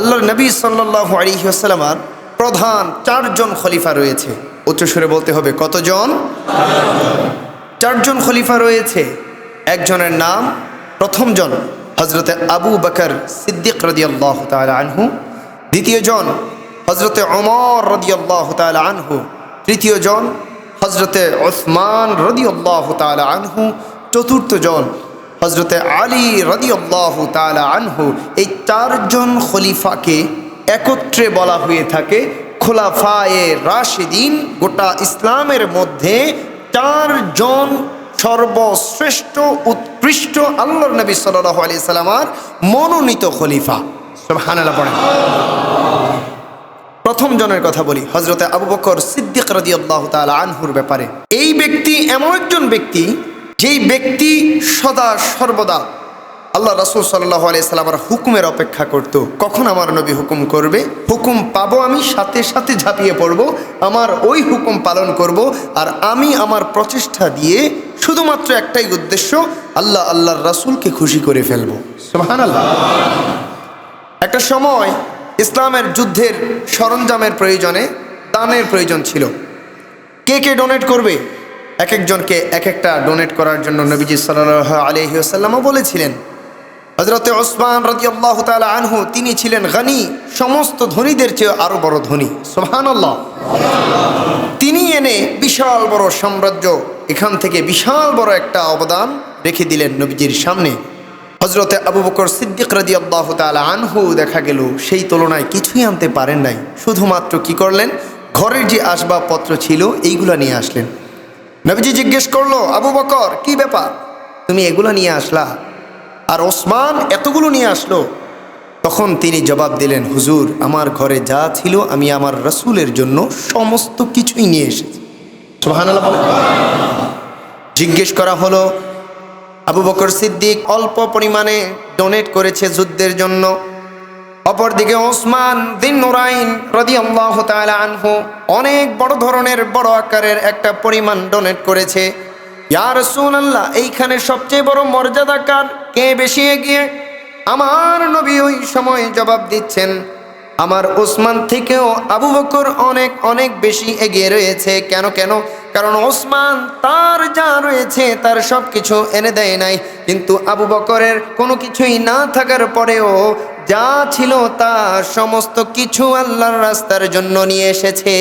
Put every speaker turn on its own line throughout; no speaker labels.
আল্লাহর নবী সাল্লাহ আলিহাসাল্লামার প্রধান চারজন খলিফা রয়েছে। উচ্চস্বরে বলতে হবে কতজন? চারজন খলিফা রয়েছে। একজনের নাম প্রথমজন হজরতে আবু বকর সিদ্দিক রদিয়াল্লাহ তাল আনহু। দ্বিতীয়জন হজরতে অমর রদিয়াল্লাহ তাল আনহু। তৃতীয়জন হজরতে ওসমান রদিয়াল্লাহ তাল আনহু। চতুর্থজন হজরতে আলী রদিয়াল্লাহ তাল আনহু এই চারজন খলিফাকে একত্রে বলা হয়ে থাকে খোলাফায়ে রাশিদিন গোটা ইসলামের মধ্যে চারজন সর্বশ্রেষ্ঠ, উৎকৃষ্ট আল্লাহর নবী সাল্লাহ আলি সাল্লামার মনোনীত খলিফা। হানালা পড়েন। প্রথম জনের কথা বলি হজরতে আবু বকর সিদ্দিক রদি আল্লাহ তালা আনহুর ব্যাপারে। এই ব্যক্তি এমন একজন ব্যক্তি যেই ব্যক্তি সদা সর্বদা আল্লাহ রাসুল সাল্লাহ আলিয়া সাল্লামার হুকুমের অপেক্ষা করত, কখন আমার নবী হুকুম করবে? হুকুম পাবো আমি, সাথে সাথে ঝাঁপিয়ে পড়ব, আমার ওই হুকুম পালন করব, আর আমি আমার প্রচেষ্টা দিয়ে শুধুমাত্র একটাই উদ্দেশ্য, আল্লাহ আল্লাহর রাসুলকে খুশি করে ফেলব। সুহান আল্লাহ একটা সময় ইসলামের যুদ্ধের সরঞ্জামের প্রয়োজনে দানের প্রয়োজন ছিল। কে কে ডোনেট করবে? এক একজনকে এক একটা ডোনেট করার জন্য নবীজি সাল্লাহ আলহিউসাল্লামও বলেছিলেন। হজরতে ওসমান রদি আল্লাহ আনহু, তিনি ছিলেন গানি, সমস্ত ধনীদের চেয়ে আরও বড় ধনী। সোহান আল্লাহ তিনি এনে বিশাল বড় সাম্রাজ্য, এখান থেকে বিশাল বড় একটা অবদান রেখে দিলেন নবীজির সামনে। হজরতে আবু বকর সিদ্দিক রাজি আল্লাহ তালা আনহু দেখা গেল, সেই তুলনায় কিছুই আনতে পারেন নাই। শুধুমাত্র কি করলেন? ঘরের যে আসবাবপত্র ছিল, এইগুলা নিয়ে আসলেন। নবীজি জিজ্ঞেস করল আবু বকর কি ব্যাপার? তুমি এগুলো নিয়ে আসলা? আর ওসমান এতগুলো নিয়ে আসলো। তখন তিনি জবাব দিলেন হুজুর আমার ঘরে যা ছিল আমি আমার রসুলের জন্য সমস্ত কিছুই নিয়ে এসেছি। জিজ্ঞেস করা হলো আবু বকর সিদ্দিক অল্প পরিমাণে ডোনেট করেছে যুদ্ধের জন্য? অপরদিকে ওসমান দিন নুরাইন রদি আল্লাহ আনহু অনেক বড় ধরনের বড় আকারের একটা পরিমাণ ডোনেট করেছে। ইয়ার আল্লাহ এইখানে সবচেয়ে বড় মর্যাদা কার? কে বেশি এগিয়ে? আমার নবী ওই সময় জবাব দিচ্ছেন, আমার ওসমান থেকেও আবু বকর অনেক অনেক বেশি এগিয়ে রয়েছে। কেন কেন? কারণ ওসমান তার যা রয়েছে তার সব কিছু এনে দেয় নাই। কিন্তু আবু বকরের কোনো কিছুই না থাকার পরেও যা ছিল তা সমস্ত কিছু আল্লাহর রাস্তার জন্য নিয়ে এসেছে।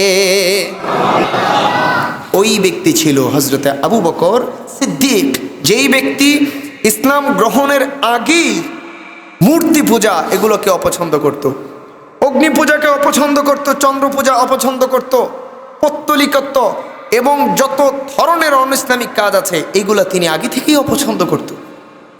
ওই ব্যক্তি ছিল হজরতে আবু বকর সিদ্দিক। যেই ব্যক্তি ইসলাম গ্রহণের আগেই মূর্তি পূজা এগুলোকে অপছন্দ করত। অগ্নি পূজাকে অপছন্দ করত চন্দ্র পূজা অপছন্দ করত, পত্তলিকত্ব এবং যত ধরনের অন ইসলামিক কাজ আছে, এগুলো তিনি আগে থেকেই অপছন্দ করত।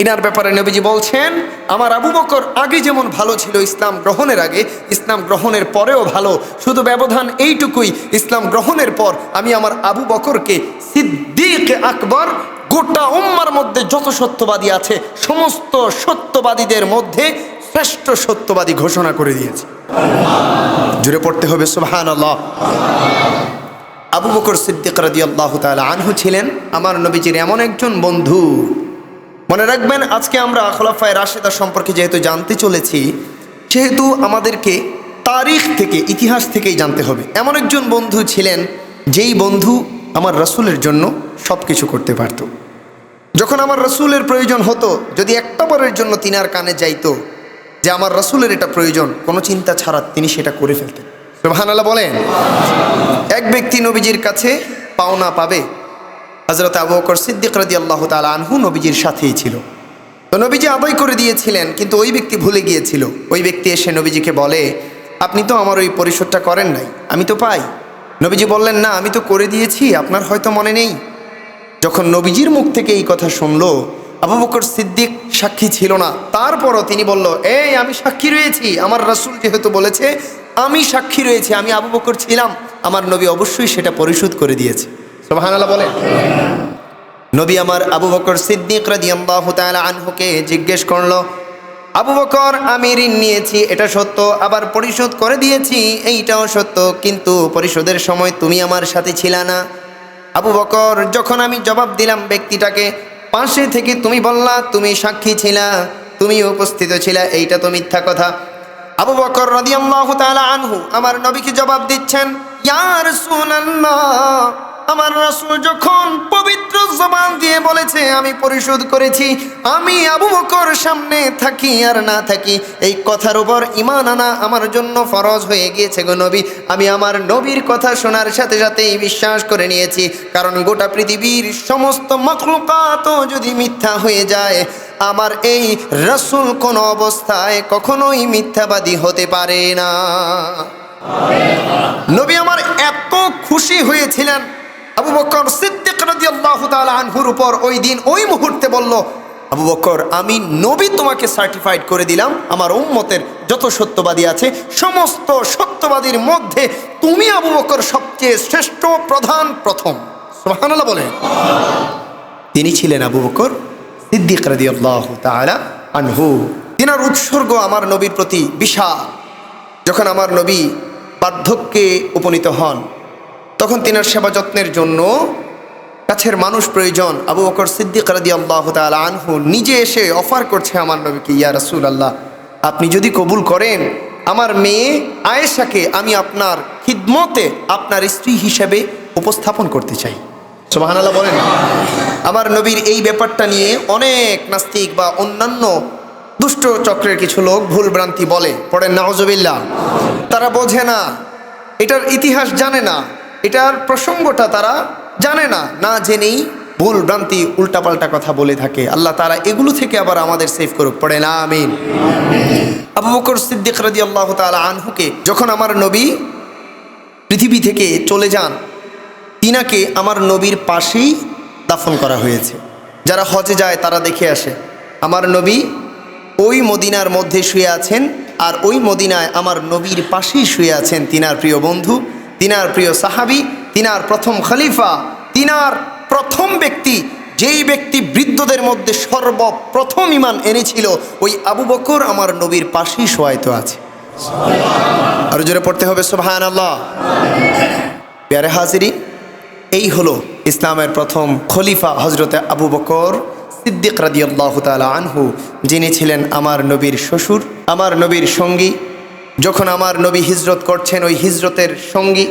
ইনার ব্যাপারে নবীজি বলছেন, আমার আবু বকর আগে যেমন ভালো ছিল ইসলাম গ্রহণের আগে, ইসলাম গ্রহণের পরেও ভালো। শুধু ব্যবধান এইটুকুই, ইসলাম গ্রহণের পর আমি আমার আবু বকরকে সিদ্দিক আকবর গোটা উম্মার মধ্যে যত সত্যবাদী আছে, সমস্ত সত্যবাদীদের মধ্যে শ্রেষ্ঠ সত্যবাদী ঘোষণা করে দিয়েছে। জুড়ে পড়তে হবে সুবহান আল্লাহ আবু বকর সিদ্দিক রাজি আল্লাহ তালা আনহু ছিলেন আমার নবীজির এমন একজন বন্ধু। মনে রাখবেন, আজকে আমরা খোলাফায় রাশেদা সম্পর্কে যেহেতু জানতে চলেছি, সেহেতু আমাদেরকে তারিখ থেকে, ইতিহাস থেকেই জানতে হবে। এমন একজন বন্ধু ছিলেন, যেই বন্ধু আমার রসুলের জন্য সব কিছু করতে পারত। যখন আমার রসুলের প্রয়োজন হতো, যদি একটা বারের জন্য তিনার কানে যাইতো, যে আমার রসুলের এটা প্রয়োজন, কোনো চিন্তা ছাড়া তিনি সেটা করে ফেলতেন। সুবহানাল্লাহ বলেন, এক ব্যক্তি নবীজির কাছে পাওনা পাবে হজরত আবু বকর সিদ্দিক রাজি আল্লাহ তালা আনহু নবীজির সাথেই ছিল। তো নবীজি আদায় করে দিয়েছিলেন, কিন্তু ওই ব্যক্তি ভুলে গিয়েছিল। ওই ব্যক্তি এসে নবীজিকে বলে, আপনি তো আমার ওই পরিশোধটা করেন নাই, আমি তো পাই। নবীজি বললেন, না, আমি তো করে দিয়েছি, আপনার হয়তো মনে নেই। যখন নবীজির মুখ থেকে এই কথা শুনলো, আবু বকর সিদ্দিক সাক্ষী ছিল না। তারপরও তিনি বলল, এই, আমি সাক্ষী রয়েছি, আমার রাসূল যেহেতু বলেছে, আমি সাক্ষী রয়েছি, আমি আবু বকর ছিলাম, আমার নবী অবশ্যই সেটা পরিশোধ করে দিয়েছে। সোহানাল্লাহ বলেন নবী আমার আবু বকর সিদ্দিক রাদিয়াল্লাহু তাআলা আনহুকে জিজ্ঞেস করল, আবু বকর, আমি ঋণ নিয়েছি, এটা সত্য, আবার পরিশোধ করে দিয়েছি, এইটাও সত্য, কিন্তু পরিশোধের সময় তুমি আমার সাথে ছিলা না? আবু বকর যখন আমি জবাব দিলাম ব্যক্তিটাকে, পাশে থেকে তুমি বললা, তুমি সাক্ষী ছিলা তুমি উপস্থিত ছিলা, এইটা তো মিথ্যা কথা। আবু বকর রাদিয়াল্লাহু তাআলা আনহু আমার নবীকে জবাব দিচ্ছেন, ইয়া রাসূলুল্লাহ আমার রাসূল যখন পবিত্র জবান দিয়ে বলেছে, আমি পরিশোধ করেছি, আমি আবু বকর সামনে থাকি আর না থাকি, এই কথার উপর ইমান আনা আমার জন্য ফরজ হয়ে গিয়েছে গো নবী। আমি আমার নবীর কথা শোনার সাথে সাথেই বিশ্বাস করে নিয়েছি, কারণ গোটা পৃথিবীর সমস্ত মখলুকাত যদি মিথ্যা হয়ে যায়, আমার এই রসুল কোন অবস্থায় কখনোই মিথ্যাবাদী হতে পারে না। নবী আমার এত খুশি হয়েছিলেন আবু বকর সিদ্দিক রাদিয়াল্লাহু তাআলা আনহুর উপর ওই দিন ওই মুহূর্তে বলল, আবু বকর, আমি নবী তোমাকে সার্টিফাইড করে দিলাম। আমার উম্মতের যত সত্যবাদী আছে, সমস্ত সত্যবাদীর মধ্যে তুমি আবু বকর সবচেয়ে শ্রেষ্ঠ, প্রধান, প্রথম। সুবহানাল্লাহ বলেন। তিনি ছিলেন আবু বকর সিদ্দিক রাদিয়াল্লাহু তাআলা আনহু। তিনার উৎসর্গ আমার নবীর প্রতি বিশাল। যখন আমার নবী বার্ধক্যে উপনীত হন তখন তিনার সেবা যত্নের জন্য কাছের মানুষ প্রয়োজন। আবু বকর সিদ্দিক রাদি আল্লাহ তালা আনহু নিজে এসে অফার করছে আমার নবীকে, ইয়া রাসুল আল্লাহ আপনি যদি কবুল করেন, আমার মেয়ে আয়েশাকে আমি আপনার খিদমতে আপনার স্ত্রী হিসেবে উপস্থাপন করতে চাই। সোহান আল্লাহ বলেন। আমার নবীর এই ব্যাপারটা নিয়ে অনেক নাস্তিক বা অন্যান্য দুষ্ট চক্রের কিছু লোক ভুল ভ্রান্তি বলে, পড়েন নাওজবিল্লা তারা বোঝে না, এটার ইতিহাস জানে না। এটার প্রসঙ্গটা তারা জানে না না জেনেই ভুল ভ্রান্তি উল্টাপাল্টা কথা বলে থাকে। আল্লাহ তারা এগুলো থেকে আবার আমাদের সেভ করুক। পড়ে না আমিন। আবু বকর সিদ্দিক রাজি আল্লাহ তালা আনহুকে যখন আমার নবী পৃথিবী থেকে চলে যান, তিনাকে আমার নবীর পাশেই দাফন করা হয়েছে। যারা হজে যায় তারা দেখে আসে, আমার নবী ওই মদিনার মধ্যে শুয়ে আছেন আর ওই মদিনায় আমার নবীর পাশেই শুয়ে আছেন তিনার প্রিয় বন্ধু। তিনার প্রিয় সাহাবি, তিনার প্রথম খলিফা, তিনার প্রথম ব্যক্তি, যেই ব্যক্তি বৃদ্ধদের মধ্যে সর্বপ্রথম ইমান এনেছিল, ওই আবু বকর আমার নবীর পাশেই শোয়ায়িত আছে। আরও জোরে পড়তে হবে সোহান আল্লাহ প্যারে হাজিরি, এই হলো ইসলামের প্রথম খলিফা হজরতে আবু বকর সিদ্দিক রাদিয়াল্লাহু তাআলা আনহু, যিনি ছিলেন আমার নবীর শ্বশুর, আমার নবীর সঙ্গী যখন আমার নবী হিজরত করছেন ওই হিজরতের সঙ্গী,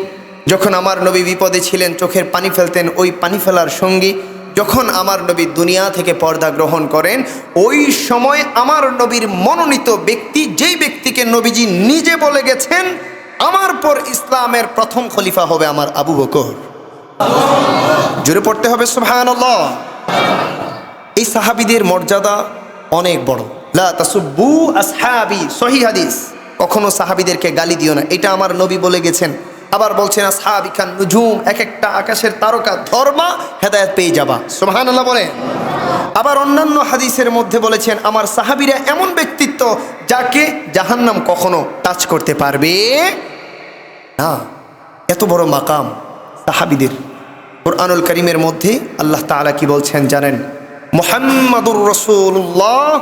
যখন আমার নবী বিপদে ছিলেন, চোখের পানি ফেলতেন ওই পানি ফেলার সঙ্গী, যখন আমার নবী দুনিয়া থেকে পর্দা গ্রহণ করেন, ওই সময় আমার নবীর মনোনীত ব্যক্তি, যেই ব্যক্তিকে নবীজি নিজে বলে গেছেন, আমার পর ইসলামের প্রথম খলিফা হবে আমার আবু বকর। জোরে পড়তে হবে, সুবহানাল্লাহ। এই সাহাবিদের মর্যাদা অনেক বড়। লা তাসুব্বু আসহাবি সহি হাদিস। কখনো সাহাবিদেরকে গালি দিও না। এটা আমার নবী বলে গেছেন। আবার বলছেন আসহাবি খান নুজুম এক একটা আকাশের তারকা, ধর্মা, হেদায়েত পেয়ে যাবা। সুবহানাল্লাহ বলে আবার অন্যান্য হাদিসের মধ্যে বলেছেন, আমার সাহাবিরা এমন ব্যক্তিত্ব যাকে জাহান্নাম কখনো টাচ করতে পারবে না। এত বড় মাকাম সাহাবিদের। কোরআনুল করিমের মধ্যে আল্লাহ তাআলা কি বলছেন জানেন? মুহাম্মাদুর রাসূলুল্লাহ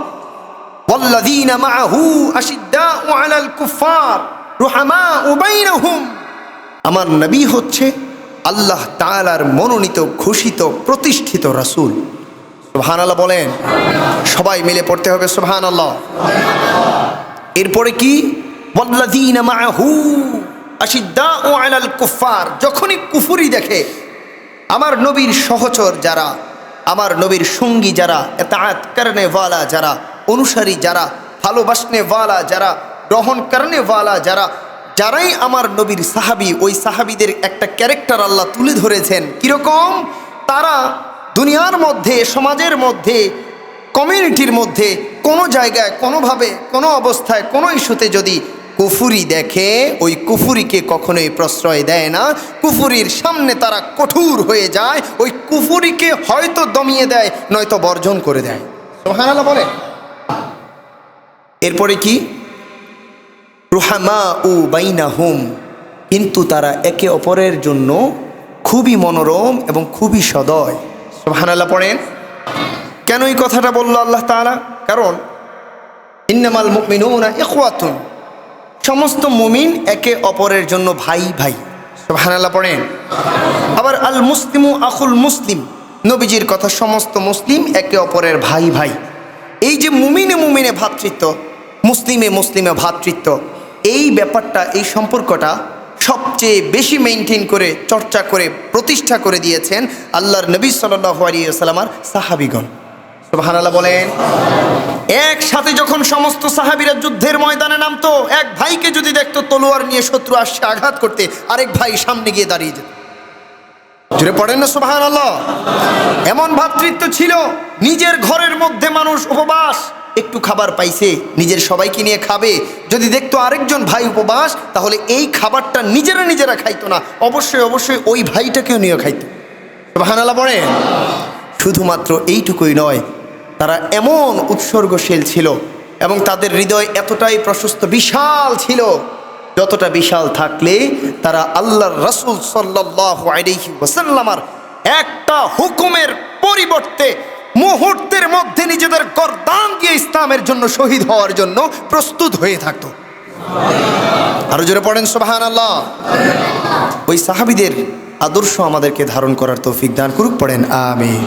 والذين معه أشداء على الكفار رحماء بينهم আমার নবী হচ্ছে আল্লাহ তাআলার মনোনীত ঘোষিত প্রতিষ্ঠিত রাসূল সুবহানাল্লাহ বলেন সবাই মিলে পড়তে হবে সুবহানাল্লাহ এরপরে কি ওয়াল্লাযীনা মাআহু আশিদ্দাউ আলাল কুফার যখনই কুফুরি দেখে আমার নবীর সহচর যারা আমার নবীর সঙ্গী যারা এতায়াত করনে ওয়ালা যারা অনুসারী যারা ভালোবাসনে ওয়ালা, যারা গ্রহণ করনে ওয়ালা, যারা, যারাই আমার নবীর সাহাবি, ওই সাহাবিদের একটা ক্যারেক্টার আল্লাহ তুলে ধরেছেন। কীরকম? তারা দুনিয়ার মধ্যে, সমাজের মধ্যে, কমিউনিটির মধ্যে, কোনো জায়গায়, কোনোভাবে, কোনো অবস্থায়, কোনো ইস্যুতে যদি কুফুরি দেখে, ওই কুফুরিকে কখনোই প্রশ্রয় দেয় না। কুফুরির সামনে তারা কঠোর হয়ে যায়, ওই কুফুরিকে হয়তো দমিয়ে দেয়, নয়তো বর্জন করে দেয়। সোহানালা বলে এরপরে কি? রুহামা উ বাইনা হুম কিন্তু তারা একে অপরের জন্য খুবই মনোরম এবং খুবই সদয়। সোহানাল্লাহ পড়েন। কেন এই কথাটা বলল আল্লাহ তাআলা? কারণ, ইন্নামাল মুমিনুনা ইখওয়াতুন, সমস্ত মুমিন একে অপরের জন্য ভাই ভাই। সুবহানাল্লাহ পড়েন। আবার আল মুসলিমু আখুল মুসলিম, নবীজির কথা সমস্ত মুসলিম একে অপরের ভাই ভাই। এই যে মুমিনে মুমিনে ভ্রাতৃত্ব মুসলিমে মুসলিমে ভ্রাতৃত্ব এই ব্যাপারটা, এই সম্পর্কটা সবচেয়ে বেশি মেনটেন করে, চর্চা করে, প্রতিষ্ঠা করে দিয়েছেন আল্লাহর নবী সাল্লাহ আলিয়াল্লামার সাহাবিগণ। সুবহানাল্লাহ বলেন, একসাথে যখন সমস্ত সাহাবিরা যুদ্ধের ময়দানে নামতো, এক ভাইকে যদি দেখতো তলোয়ার নিয়ে শত্রু আসছে আঘাত করতে, আরেক ভাই সামনে গিয়ে দাঁড়িয়ে যেত। জুড়ে পড়েন না আল্লাহ এমন ভাতৃত্ব ছিল, নিজের ঘরের মধ্যে মানুষ উপবাস একটু খাবার পাইছে, নিজের সবাইকে নিয়ে খাবে। যদি দেখতো আরেকজন ভাই উপবাস, তাহলে এই খাবারটা নিজেরা নিজেরা খাইতো না। অবশ্যই অবশ্যই ওই ভাইটাকেও নিয়ে খাইত। সুবাহান আল্লাহ পড়েন? শুধুমাত্র এইটুকুই নয়, তারা এমন উৎসর্গশীল ছিল এবং তাদের হৃদয় এতটাই প্রশস্ত, বিশাল ছিল। যতটা বিশাল থাকলে তারা আল্লাহর রসুল সাল্লাহ আলাইহি ওয়াসাল্লামার একটা হুকুমের পরিবর্তে মুহূর্তের মধ্যে নিজেদের গরদান দিয়ে ইসলামের জন্য শহীদ হওয়ার জন্য প্রস্তুত হয়ে থাকতো। আরও জোরে পড়েন সোবাহান আল্লাহ ওই সাহাবিদের আদর্শ আমাদেরকে ধারণ করার তৌফিক দান করুক, পড়েন, আমিন।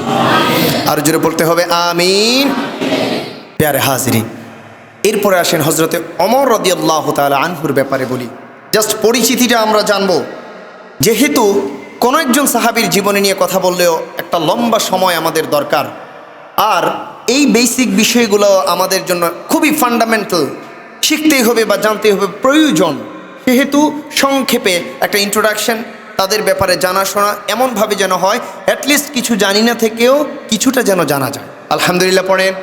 আরও জোরে পড়তে হবে, আমিন। প্যারে হাজরিন, এরপরে আসেন হজরতে অমর রদিয়াল্লাহ তাআলা আনহুর ব্যাপারে বলি। জাস্ট পরিচিতিটা আমরা জানব। যেহেতু কোনো একজন সাহাবীর জীবনী নিয়ে কথা বললেও একটা লম্বা সময় আমাদের দরকার। আর এই বেসিক বিষয়গুলো আমাদের জন্য খুবই ফান্ডামেন্টাল শিখতেই হবে বা জানতেই হবে, প্রয়োজন। সেহেতু সংক্ষেপে একটা ইন্ট্রোডাকশন তাদের ব্যাপারে জানাশোনা এমনভাবে যেন হয় অ্যাটলিস্ট কিছু জানি না থেকেও কিছুটা যেন জানা যায়। আলহামদুলিল্লাহ পড়েন।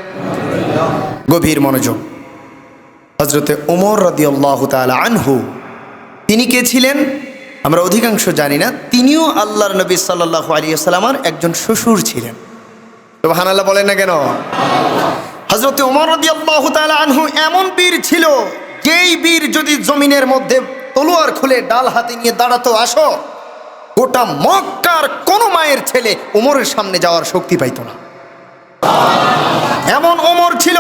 গভীর মনোযোগ। হজরতে ওমর রদিয়াল্লাহ তাআলা আনহু, তিনি কে ছিলেন? আমরা অধিকাংশ জানি না। তিনিও আল্লাহর নবী সাল্লাহ আলিয়া সাল্লামার একজন শ্বশুর ছিলেন। তো হানাল্লাহ বলেন না কেন? হজরতে তাআলা আনহু এমন বীর ছিল, যেই বীর যদি জমিনের মধ্যে তলোয়ার খুলে ডাল হাতে নিয়ে দাঁড়াতো, আসো। গোটা মক্কার কোন মায়ের ছেলে ওমরের সামনে যাওয়ার শক্তি পাইত না। এমন ওমর ছিল,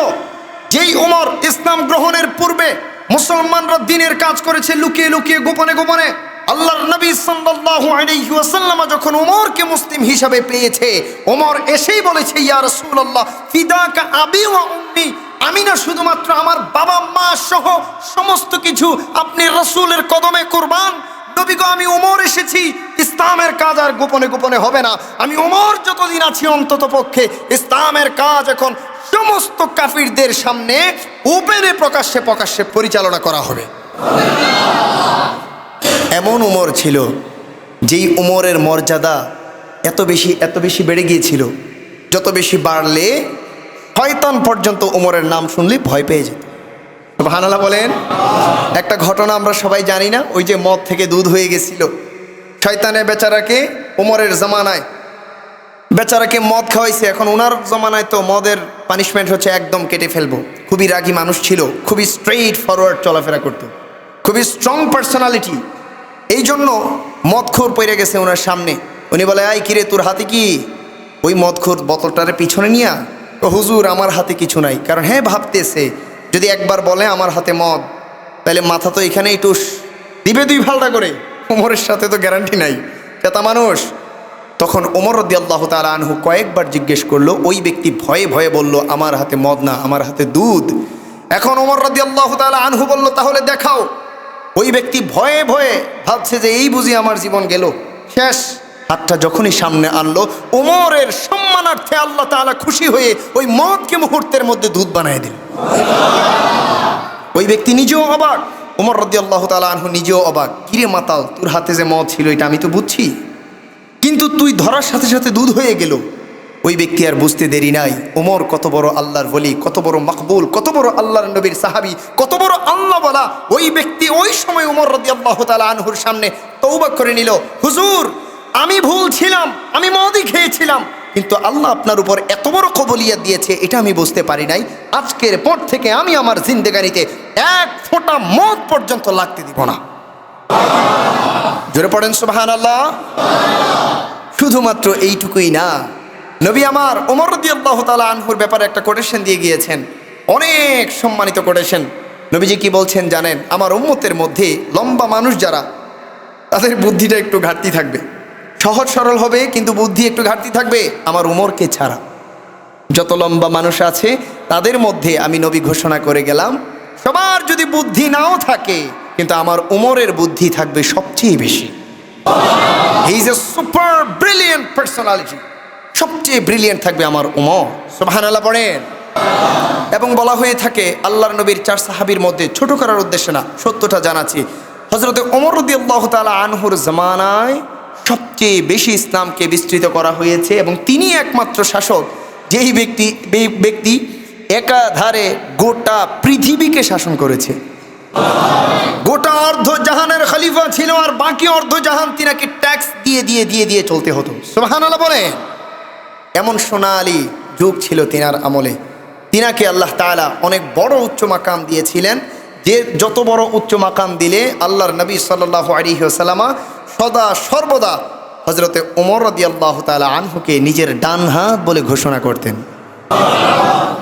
যেই ওমর ইসলাম গ্রহণের পূর্বে মুসলমানরা দিনের কাজ করেছে, লুকিয়ে লুকিয়ে, গোপনে গোপনে। আল্লাহর নবী সাল্লাল্লাহু আলাইহি ওয়াসাল্লাম যখন ওমরকে মুসলিম হিসাবে পেয়েছে ওমর এসেই বলেছে, ইয়া রাসূলুল্লাহ, ফিদাকা আবি ওয়া উম্মি, আমি না শুধুমাত্র আমার বাবা, মা সহ সমস্ত কিছু আপনি রাসূলের কদমে কুরবান। নবী গো, আমি ওমর এসেছি, ইসলামের কাজ আর গোপনে গোপনে হবে না। আমি ওমর যতদিন আছি অন্তত পক্ষে, ইসলামের কাজ এখন সমস্ত কাফিরদের সামনে ওপেনে প্রকাশ্যে প্রকাশ্যে পরিচালনা করা হবে। এমন উমর ছিল যেই উমরের মর্যাদা এত বেশি এত বেশি বেড়ে গিয়েছিল। যত বেশি বাড়লে শয়তান পর্যন্ত উমরের নাম শুনলে ভয় পেয়ে যেত। ভানালা বলেন, একটা ঘটনা আমরা সবাই জানি না, ওই যে মদ থেকে দুধ হয়ে গেছিল। শয়তানের বেচারাকে উমরের জামানায়, বেচারাকে মদ খাওয়াইছে। এখন ওনার জমানায় তো মদের পানিশমেন্ট হচ্ছে একদম কেটে ফেলব। খুবই রাগী মানুষ ছিল, খুবই স্ট্রেইট ফরওয়ার্ড চলাফেরা করতো। খুবই স্ট্রং পার্সোনালিটি এই জন্য মদখোর পড়ে গেছে ওনার সামনে। উনি বলে আই কিরে, তোর হাতে কি? ওই মদখোর বোতলটারে পিছনে নিয়া ও হুজুর, আমার হাতে কিছু নাই। কারণ হ্যাঁ ভাবতেছে, যদি একবার বলে আমার হাতে মদ, তাহলে মাথা তো এখানেই টুস। দিবে দুই ফালটা করে। ওমরের সাথে তো গ্যারান্টি নাই। চেতা মানুষ। তখন ওমর রদি আল্লাহ তালা আনহু কয়েকবার জিজ্ঞেস করল, ওই ব্যক্তি ভয়ে ভয়ে বলল, আমার হাতে মদ না, আমার হাতে দুধ। এখন ওমর রদি আল্লাহ তালা আনহু বলল, তাহলে দেখাও। ওই ব্যক্তি ভয়ে ভয়ে ভাবছে যে এই বুঝি আমার জীবন গেল। শেষ। হাতটা যখনই সামনে আনলো ওমরের সম্মানার্থে আল্লাহ তাআলা খুশি হয়ে ওই মদকে মুহূর্তের মধ্যে দুধ বানিয়ে দিল। ওই ব্যক্তি নিজেও অবাক। ওমর রদি আল্লাহ তালা আনহু নিজেও অবাক। কিরে মাতাল, তোর হাতে যে মদ ছিল, এটা আমি তো বুঝছি। কিন্তু তুই ধরার সাথে সাথে দুধ হয়ে গেল। ওই ব্যক্তি আর বুঝতে দেরি নাই। ওমর কত বড় আল্লাহর বলি কত বড় মকবুল, কত বড় আল্লাহর নবীর সাহাবি, কত বড় আল্লাহ বলা। ওই ব্যক্তি ওই সময় ওমর রদি আল্লাহ তালা আনহুর সামনে তৌবা করে নিল, হুজুর, আমি ভুল ছিলাম, আমি মদই খেয়েছিলাম, কিন্তু আল্লাহ আপনার উপর এত বড় কবলিয়া দিয়েছে, এটা আমি বুঝতে পারি নাই। আজকের পর থেকে আমি আমার জিন্দেগানিতে এক ফোঁটা মদ পর্যন্ত লাগতে দিব না। জোরে পড়েন সুবাহান আল্লাহ শুধুমাত্র এইটুকুই না নবী আমার ওমর রদি তালা আনহুর ব্যাপারে একটা কোটেশন দিয়ে গিয়েছেন। অনেক সম্মানিত কোটেশন নবীজি কি বলছেন জানেন? আমার উম্মতের মধ্যে লম্বা মানুষ যারা, তাদের বুদ্ধিটা একটু ঘাটতি থাকবে। সহজ সরল হবে, কিন্তু বুদ্ধি একটু ঘাটতি থাকবে। আমার উমরকে ছাড়া। যত লম্বা মানুষ আছে, তাদের মধ্যে আমি নবী ঘোষণা করে গেলাম, সবার যদি বুদ্ধি নাও থাকে, কিন্তু আমার উমরের বুদ্ধি থাকবে সবচেয়ে বেশি। He is a super brilliant personality সবচেয়ে ব্রিলিয়েন্ট থাকবে আমার উমর। সুবহান আল্লাহ পড়েন। এবং বলা হয়ে থাকে, আল্লাহর নবীর চার সাহাবীর মধ্যে ছোট করার উদ্দেশ্যে না, সত্যটা জানাচ্ছি। হজরতে ওমর রদি আল্লাহ আনহুর জামানায় সবচেয়ে বেশি ইসলামকে বিস্তৃত করা হয়েছে এবং তিনি একমাত্র শাসক। যেই ব্যক্তি ব্যক্তি একাধারে গোটা পৃথিবীকে শাসন করেছে। গোটা অর্ধ জাহানের খলিফা ছিল আর বাকি অর্ধ জাহান তিনাকে ট্যাক্স দিয়ে দিয়ে দিয়ে দিয়ে চলতে হতো। সোহান বলে এমন সোনালি যুগ ছিল তিনার আমলে। তিনাকে আল্লাহ তাআলা অনেক বড় উচ্চ মাকাম দিয়েছিলেন। যে যত বড় উচ্চ মাকাম দিলে আল্লাহর নবী সাল্লাহ আলিহাসাল্লামা সদা সর্বদা হজরতে ওমর রদি আল্লাহ তালা আনহুকে নিজের ডান হাত বলে ঘোষণা করতেন।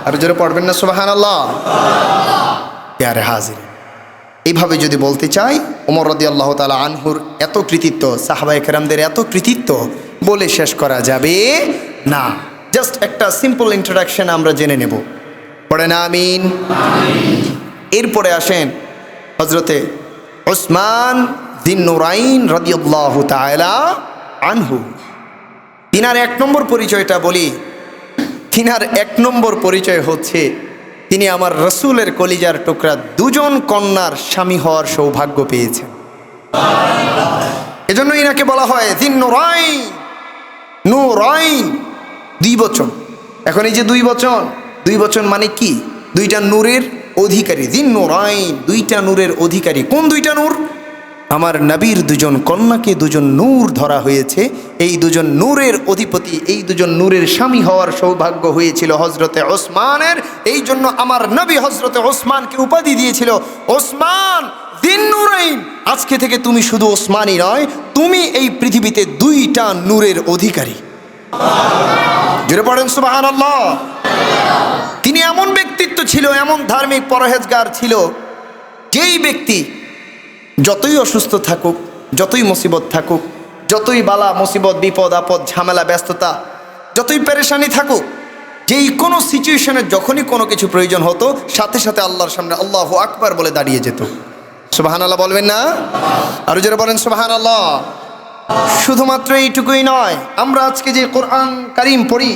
আর জোরে পড়বেন না সুবাহান আল্লাহ প্যারে হাজির। এইভাবে যদি বলতে চাই ওমর রদি আল্লাহ তালা আনহুর এত কৃতিত্ব সাহাবাই কেরামদের এত কৃতিত্ব বলে শেষ করা যাবে না জাস্ট একটা সিম্পল ইন্ট্রোডাকশন আমরা জেনে নেব। পড়ে না আমিন। এরপরে আসেন হজরতে ওসমান দিন নুরাইন রদিউল্লাহ তায়লা আনহু। তিনার এক নম্বর পরিচয়টা বলি, তিনার এক নম্বর পরিচয় হচ্ছে তিনি আমার রসুলের কলিজার টুকরা দুজন কন্যার স্বামী হওয়ার সৌভাগ্য পেয়েছেন। এজন্য ইনাকে বলা হয় দিন নুরাইন। নুরাইন। দুই বচন। এখন এই যে দুই বচন দুই বচন মানে কি? দুইটা নূরের অধিকারী, দিন নুরাইন দুইটা নূরের অধিকারী। কোন দুইটা নূর? আমার নবীর দুজন কন্যাকে দুজন নূর ধরা হয়েছে। এই দুজন নূরের অধিপতি, এই দুজন নূরের স্বামী হওয়ার সৌভাগ্য হয়েছিল হজরতে ওসমানের। এই জন্য আমার নবী হজরতে ওসমানকে উপাধি দিয়েছিল। ওসমান, দিন নুরাইন আজকে থেকে তুমি শুধু ওসমানই নয়, তুমি এই পৃথিবীতে দুইটা নূরের অধিকারী। জুড়ে পড়েন সুবাহান তিনি এমন ব্যক্তিত্ব ছিল, এমন ধার্মিক পরহেজগার ছিল, যেই ব্যক্তি যতই অসুস্থ থাকুক, যতই মুসিবত থাকুক, যতই বালা, মুসিবত, বিপদ, আপদ, ঝামেলা, ব্যস্ততা, যতই পেরেশানি থাকুক, যেই কোনো সিচুয়েশনে যখনই কোনো কিছু প্রয়োজন হতো, সাথে সাথে আল্লাহর সামনে আল্লাহ আকবার বলে দাঁড়িয়ে যেত। সুবাহান আল্লাহ বলবেন না? আরও যারা বলেন সুবাহান আল্লাহ শুধুমাত্র এইটুকুই নয়, আমরা আজকে যে কোরআন করিম পড়ি,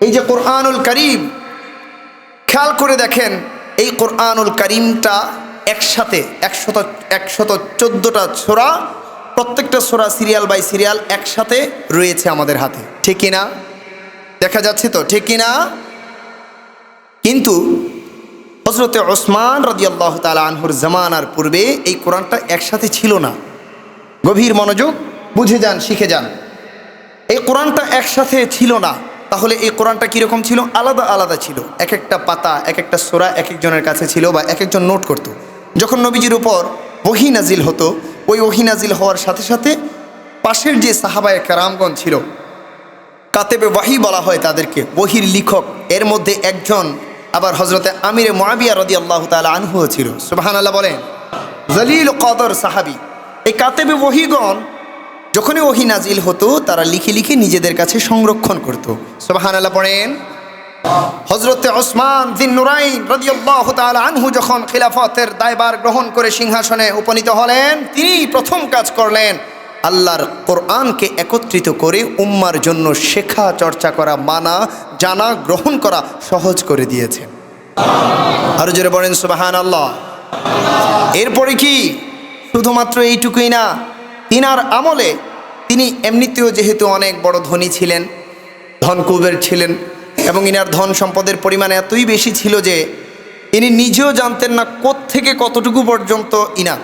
এই যে কোরআনুল করিম, খেয়াল করে দেখেন, এই কোরআনুল করিমটা একসাথে একশত একশত চোদ্দোটা ছোড়া প্রত্যেকটা ছোরা সিরিয়াল বাই সিরিয়াল একসাথে রয়েছে আমাদের হাতে। ঠিক কিনা? দেখা যাচ্ছে তো, ঠিক কিনা? কিন্তু হজরতে ওসমান রদিয়াল্লাহ তালা আনহুর জামানার পূর্বে এই কোরআনটা একসাথে ছিল না। গভীর মনোযোগ, বুঝে যান, শিখে যান। এই কোরআনটা একসাথে ছিল না। তাহলে এই কোরআনটা কীরকম ছিল? আলাদা আলাদা ছিল। এক একটা পাতা এক একটা সোরা এক একজনের কাছে ছিল বা এক একজন নোট করত। যখন নবীজির উপর ওহি নাজিল হতো, ওই ওহি নাজিল হওয়ার সাথে সাথে পাশের যে সাহাবায় কারামগণ ছিল, কাতেবে ওয়াহি বলা হয় তাদেরকে বহির লিখক, এর মধ্যে একজন আবার হজরতে আমিরে মহাবিয়া রদি আল্লাহ তালা আনহুও ছিল। সুবাহান আল্লাহ বলেন, জলিল কদর সাহাবি। এই কাতেবে ওহিগণ যখনই ওহি নাজিল হতো, তারা লিখে লিখে নিজেদের কাছে সংরক্ষণ করত। সোবাহান আল্লাহ পড়েন। হজরতে ওসমান দিন নুরাইন রদিয়াল্লাহ আনহু যখন খিলাফতের দায়বার গ্রহণ করে সিংহাসনে উপনীত হলেন তিনি প্রথম কাজ করলেন আল্লাহর কোরআনকে একত্রিত করে উম্মার জন্য শেখা, চর্চা করা, মানা, জানা, গ্রহণ করা সহজ করে দিয়েছেন। আরও জোরে বলেন সুবাহান আল্লাহ এরপরে কি? শুধুমাত্র এইটুকুই না তিনার আমলে তিনি এমনিতেও যেহেতু অনেক বড় ধনী ছিলেন, ধন কুবের ছিলেন, এবং ইনার ধন সম্পদের পরিমাণ এতই বেশি ছিল যে ইনি নিজেও জানতেন না থেকে কতটুকু পর্যন্ত ইনা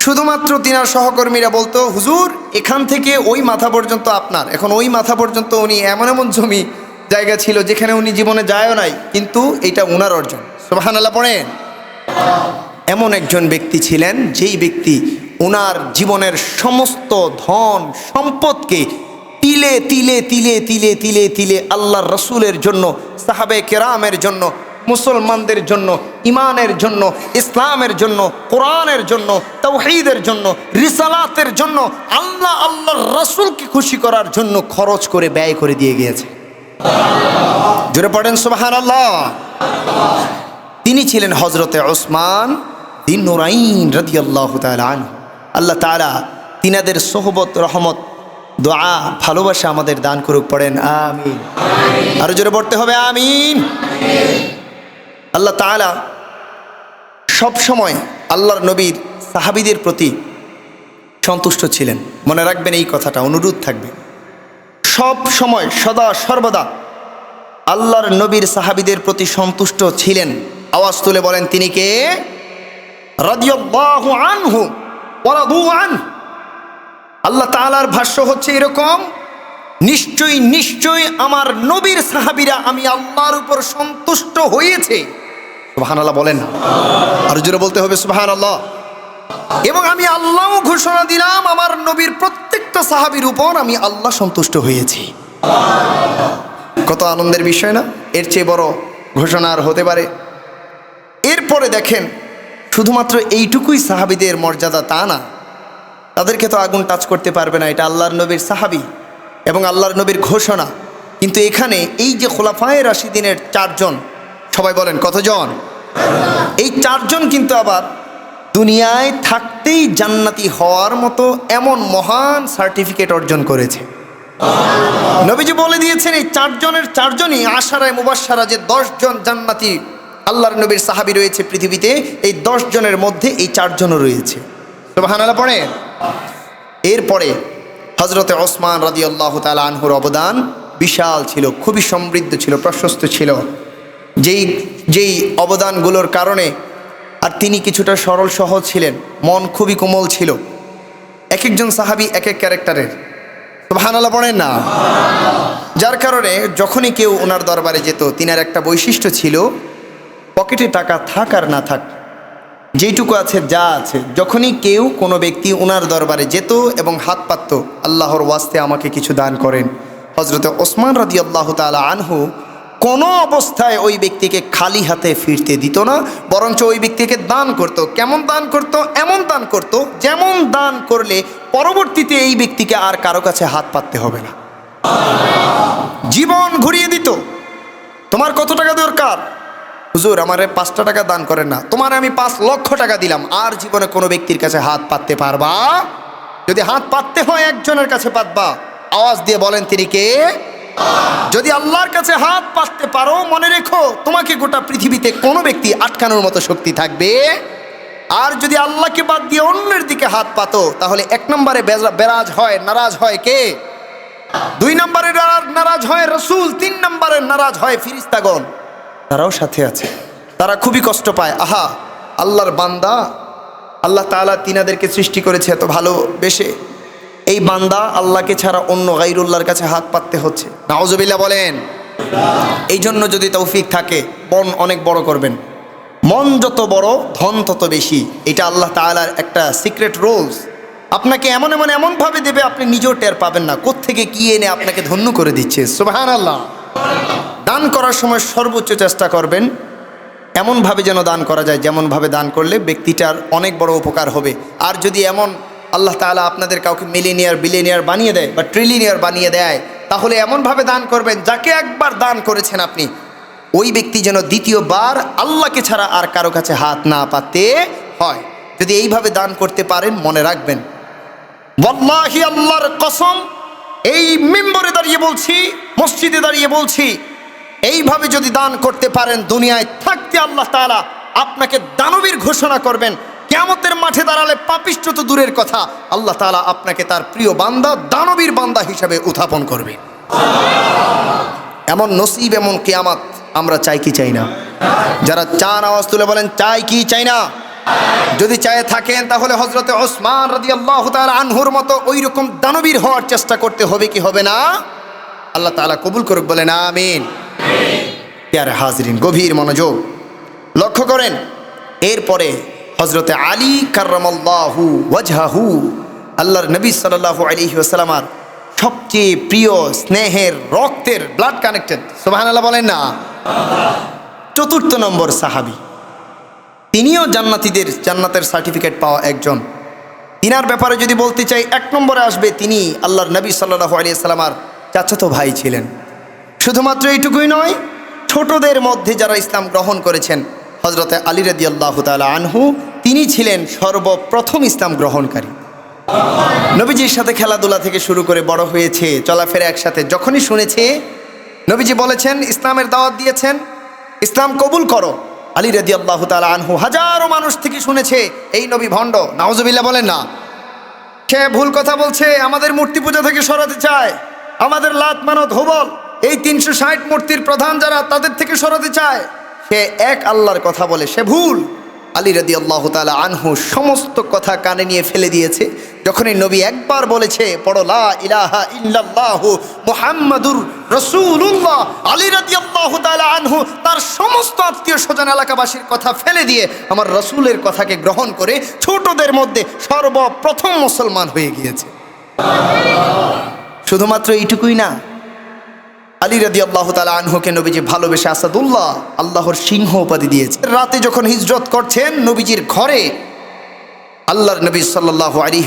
শুধুমাত্র তিনার সহকর্মীরা বলতো, হুজুর, এখান থেকে ওই মাথা পর্যন্ত আপনার। এখন ওই মাথা পর্যন্ত উনি এমন এমন জমি, জায়গা ছিল যেখানে উনি জীবনে যায়ও নাই, কিন্তু এটা উনার অর্জন। সোহান আল্লাহ পড়েন। এমন একজন ব্যক্তি ছিলেন যেই ব্যক্তি ওনার জীবনের সমস্ত ধন সম্পদকে তিলে তিলে তিলে তিলে তিলে তিলে আল্লাহর রসুলের জন্য, সাহাবে কেরামের জন্য, মুসলমানদের জন্য, ইমানের জন্য, ইসলামের জন্য, কোরআনের জন্য তৌহিদের জন্য, রিসালাতের জন্য আল্লাহ আল্লাহর রসুলকে খুশি করার জন্য খরচ করে ব্যয় করে দিয়ে গিয়েছে। জুড়ে পড়েন সুবাহান আল্লাহ তিনি ছিলেন হজরতে ওসমান দিন নুরাইন রদি আল্লাহ আন আল্লাহ তালা তিনাদের সোহবত রহমত দোয়া ভালোবাসা আমাদের দান করুক পড়েন আমিন। আরও জোরে পড়তে হবে আমিন। আল্লাহ তালা সব সময় আল্লাহর নবীর সাহাবিদের প্রতি সন্তুষ্ট ছিলেন। মনে রাখবেন এই কথাটা অনুরোধ থাকবে। সব সময় সদা সর্বদা আল্লাহর নবীর সাহাবিদের প্রতি সন্তুষ্ট ছিলেন। আওয়াজ তুলে বলেন তিনি কে? আনহু আল্লাহ তাআলার ভাষ্য হচ্ছে এরকম, নিশ্চয়ই নিশ্চয়ই আমার নবীর সাহাবীরা আমি আল্লাহর উপর সন্তুষ্ট হয়েছে। সুবহানাল্লাহ বলেন। আর জোরে বলতে হবে সুবহানাল্লাহ। এবং আমি আল্লাহও ঘোষণা দিলাম, আমার নবীর প্রত্যেকটা সাহাবীর উপর আমি আল্লাহ সন্তুষ্ট হয়েছি। কত আনন্দের বিষয় না? এর চেয়ে বড় ঘোষণা আর হতে পারে। এরপরে দেখেন শুধুমাত্র এইটুকুই সাহাবিদের মর্যাদা তা না, তাদেরকে তো আগুন টাচ করতে পারবে না, এটা আল্লাহর নবীর সাহাবি এবং আল্লাহর নবীর ঘোষণা। কিন্তু এখানে এই যে খোলাফায় রাশিদিনের চারজন, সবাই বলেন কতজন? এই চারজন কিন্তু আবার দুনিয়ায় থাকতেই জান্নাতি হওয়ার মতো এমন মহান সার্টিফিকেট অর্জন করেছে। নবীজি বলে দিয়েছেন, এই চারজনের চারজনই আশারায় মুবাসারা যে দশজন জান্নাতি আল্লাহর নবীর সাহাবি রয়েছে পৃথিবীতে, এই দশ জনের মধ্যে এই চারজনও রয়েছে। হানালা পড়ে? এরপরে হজরতে ওসমান রাদি আল্লাহ তালা আনহুর অবদান বিশাল ছিল, খুবই সমৃদ্ধ ছিল, প্রশস্ত ছিল। যেই যেই অবদানগুলোর কারণে আর তিনি কিছুটা সরল সহজ ছিলেন, মন খুবই কোমল ছিল। এক একজন সাহাবি এক এক ক্যারেক্টারের। সুবহানাল্লাহ পড়েন না? যার কারণে যখনই কেউ ওনার দরবারে যেত, তিনার একটা বৈশিষ্ট্য ছিল পকেটে টাকা থাক আর না থাক, যেইটুকু আছে যা আছে, যখনই কেউ কোনো ব্যক্তি ওনার দরবারে যেত এবং হাত পাতত, আল্লাহর ওয়াস্তে আমাকে কিছু দান করেন। হজরতে ওসমান রাদি আল্লাহ তালা আনহু কোনো অবস্থায় ওই ব্যক্তিকে খালি হাতে ফিরতে দিত না, বরঞ্চ ওই ব্যক্তিকে দান করত। কেমন দান করত? এমন দান করত, যেমন দান করলে পরবর্তীতে এই ব্যক্তিকে আর কারও কাছে হাত পাততে হবে না। জীবন ঘুরিয়ে দিত। তোমার কত টাকা দরকার? হুজুর, আমারে পাঁচটা টাকা দান করেন না। তোমার আমি পাঁচ লক্ষ টাকা দিলাম। আর জীবনে কোনো ব্যক্তির কাছে হাত পাততে পারবা? যদি হাত পাততে হয় একজনের কাছে পাতবা। আওয়াজ দিয়ে বলেন, তিনি কে? যদি আল্লাহর কাছে হাত পাততে পারো, মনে রেখো, তোমাকে গোটা পৃথিবীতে কোনো ব্যক্তি আটকানোর মতো শক্তি থাকবে। আর যদি আল্লাহকে বাদ দিয়ে অন্যের দিকে হাত পাতো, তাহলে এক নম্বরে বেরাজ হয়, নারাজ হয় কে? দুই নম্বরে নারা- নারাজ হয় রসুল, তিন নম্বরে নারাজ হয় ফিরিস্তাগণ। তারাও সাথে আছে। তারা খুবই কষ্ট পায়। আহা, আল্লাহর বান্দা, আল্লাহ তাআলা তিনাদেরকে সৃষ্টি করেছে এত ভালোবেসে এই বান্দা আল্লাহকে ছাড়া অন্য গাইরুল্লাহর কাছে হাত পাততে হচ্ছে। নাওজবিল্লা বলেন এই জন্য যদি তৌফিক থাকে, মন অনেক বড় করবেন। মন যত বড়, ধন তত বেশি। এটা আল্লাহ তাআলার একটা সিক্রেট রোলস আপনাকে এমন এমন এমনভাবে দেবে, আপনি নিজেও টের পাবেন না। কোত্থেকে কি এনে আপনাকে ধন্য করে দিচ্ছে? সুবাহান আল্লাহ দান করার সময় সর্বোচ্চ চেষ্টা করবেন এমনভাবে যেন দান করা যায়, যেমনভাবে দান করলে ব্যক্তিটার অনেক বড় উপকার হবে। আর যদি এমন আল্লাহ তাআলা আপনাদের কাউকে মিলিনিয়ার, বিলিনিয়ার বানিয়ে দেয় বা ট্রিলিনিয়ার বানিয়ে দেয়, তাহলে এমনভাবে দান করবেন যাকে একবার দান করেছেন আপনি। ওই ব্যক্তি যেন দ্বিতীয়বার আল্লাহকে ছাড়া আর কারও কাছে হাত না পাতে হয়। যদি এইভাবে দান করতে পারেন, মনে রাখবেন। ওয়াল্লাহি আল্লাহর কসম, এই মেম্বরে দাঁড়িয়ে বলছি, মসজিদে দাঁড়িয়ে বলছি এইভাবে যদি দান করতে পারেন দুনিয়ায়, থাকতে আল্লাহ তাআলা আপনাকে দানবীর ঘোষণা করবেন। কেমতের মাঠে দাঁড়ালে পাপিষ্ট তো দূরের কথা। আল্লাহ তাআলা আপনাকে তার প্রিয় বান্দা, দানবীর বান্দা হিসাবে উত্থাপন করবে। এমন নসিব, এমন কেয়ামাত আমরা চাই কি চাই না? যারা চান আওয়াজ তুলে বলেন, চাই কি চাই না? যদি চায়ে থাকেন, তাহলে হজরতে ওসমান রাজি আল্লাহ আনহুর মতো ওই রকম দানবীর হওয়ার চেষ্টা করতে হবে কি হবে না? আল্লাহ তাআলা কবুল করুক, বলেন আমিন। প্যারে হাজরিন, গভীর মনোযোগ লক্ষ্য করেন। এরপরে হজরতে আলী কার্রামাল্লাহু ওয়াজহাহু, আল্লাহর নবী সাল্লাল্লাহু আলাইহি ওয়াসাল্লামার সবচেয়ে প্রিয় স্নেহের, রক্তের ব্লাড কানেক্টেড সুবহানাল্লাহ বলেন না। চতুর্থ নম্বর সাহাবী। তিনিও জান্নাতীদের, জান্নাতের সার্টিফিকেট পাওয়া একজন। তিনার ব্যাপারে যদি বলতে চাই, এক নম্বরে আসবে তিনি আল্লাহর নবী সাল্লাহ আলিয়াল্লামার চাচাতো ভাই ছিলেন। শুধুমাত্র এইটুকুই নয়, ছোটদের মধ্যে যারা ইসলাম গ্রহণ করেছেন হজরতে আলী রাদি আল্লাহ তালা আনহু, তিনি ছিলেন সর্বপ্রথম ইসলাম গ্রহণকারী। নবীজির সাথে খেলাধুলা থেকে শুরু করে বড় হয়েছে, চলাফেরা একসাথে যখনই শুনেছে, নবীজি বলেছেন, ইসলামের দাওয়াত দিয়েছেন, ইসলাম কবুল করো। আলী রাদি আল্লাহ তালা আনহু হাজারো মানুষ থেকে শুনেছে, এই নবী ভণ্ড নাওজবিল্লা বলেন না। সে ভুল কথা বলছে, আমাদের মূর্তি পূজা থেকে সরাতে চায়, আমাদের লাত মানত হোবল। এই তিনশো ষাট মূর্তির প্রধান যারা তাদের থেকে সরাতে চায়, সে এক আল্লাহর কথা বলে, সে ভুল। আলী রদি আল্লাহ তালা আনহু সমস্ত কথা কানে নিয়ে ফেলে দিয়েছে। যখনই নবী একবার বলেছে পড়লা ইলাহা ইল্লাল্লাহ মুহাম্মাদুর রসুল্লাহ আলী রদি আল্লাহ তালা আনহু তার সমস্ত আত্মীয় স্বজন এলাকাবাসীর কথা ফেলে দিয়ে আমার রসুলের কথাকে গ্রহণ করে ছোটদের মধ্যে সর্বপ্রথম মুসলমান হয়ে গিয়েছে। শুধুমাত্র এইটুকুই না আলী রাদি আল্লাহ তালা আনহুকে নবীজি ভালোবেসে আসাদুল্লাহ আল্লাহর সিংহ উপাধি দিয়েছে রাতে যখন হিজরত করছেন নবীজির ঘরে, আল্লাহর নবী সাল্লাহ আলী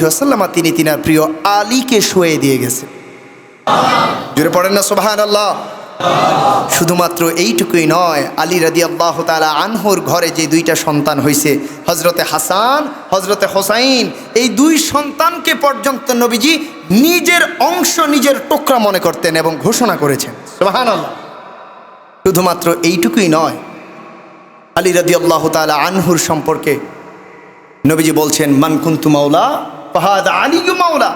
তিনি তিনার প্রিয় আলীকে শুয়ে দিয়ে গেছে জুড়ে পড়েন না সোবাহান আল্লাহ শুধুমাত্র এইটুকুই নয়, আলী রাদি আল্লাহ তালা আনহুর ঘরে যে দুইটা সন্তান হয়েছে হজরতে হাসান হজরতে হোসাইন, এই দুই সন্তানকে পর্যন্ত নবীজি নিজের অংশ নিজের টুকরা মনে করতেন এবং ঘোষণা করেছেন। সোহান আল্লাহ শুধুমাত্র এইটুকুই নয় আলী রাদি আল্লাহ তালা আনহুর সম্পর্কে নবীজি বলছেন মানকুন্তু মাওলা ফাহাদ আলী মাওলা।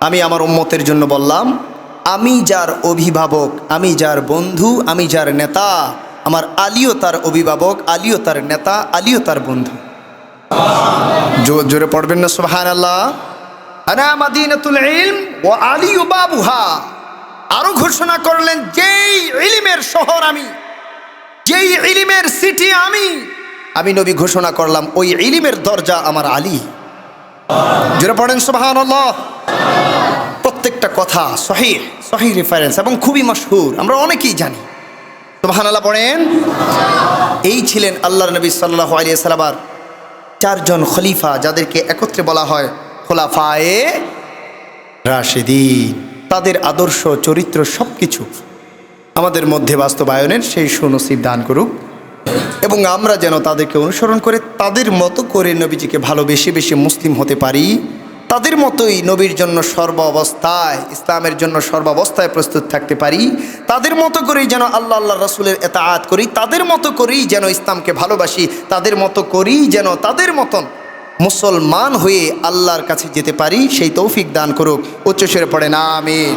আমি আমার উম্মতের জন্য বললাম আমি যার অভিভাবক আমি যার বন্ধু আমি যার নেতা আমার আলীও তার অভিভাবক আলীও তার নেতা আলীও তার বন্ধু। জোরে পড়বেন না সুবহান আল্লাহ ও আলী আরও ঘোষণা করলেন, যেই ইলিমের শহর আমি, যেই ইলিমের সিটি আমি আমি নবী ঘোষণা করলাম, ওই ইলিমের দরজা আমার আলী। জোরে পড়েন আল্লাহ প্রত্যেকটা কথা সহি সহি রেফারেন্স এবং খুবই মশহুর, আমরা অনেকেই জানি। সুবহান আল্লাহ পড়েন। এই ছিলেন আল্লাহর নবী সাল্লাহ আলিয়া সাল্লাবার চারজন খলিফা, যাদেরকে একত্রে বলা হয় খোলাফায়ে রাশেদিন। তাদের আদর্শ, চরিত্র সব কিছু আমাদের মধ্যে বাস্তবায়নের সেই সুনসিব দান করুক। এবং আমরা যেন তাদেরকে অনুসরণ করে, তাদের মতো করে নবীজিকে ভালোবেসে বেশি বেশি মুসলিম হতে পারি। তাদের মতোই নবীর জন্য সর্ব অবস্থায়, ইসলামের জন্য সর্বাবস্থায় প্রস্তুত থাকতে পারি। তাদের মতো করেই যেন আল্লাহ আল্লাহ রসুলের এতাআত করি। তাদের মতো করেই যেন ইসলামকে ভালোবাসি। তাদের মতো করেই যেন তাদের মতন মুসলমান হয়ে আল্লাহর কাছে যেতে পারি সেই তৌফিক দান করুক উচ্চস্বরে পড়ে না আমিন।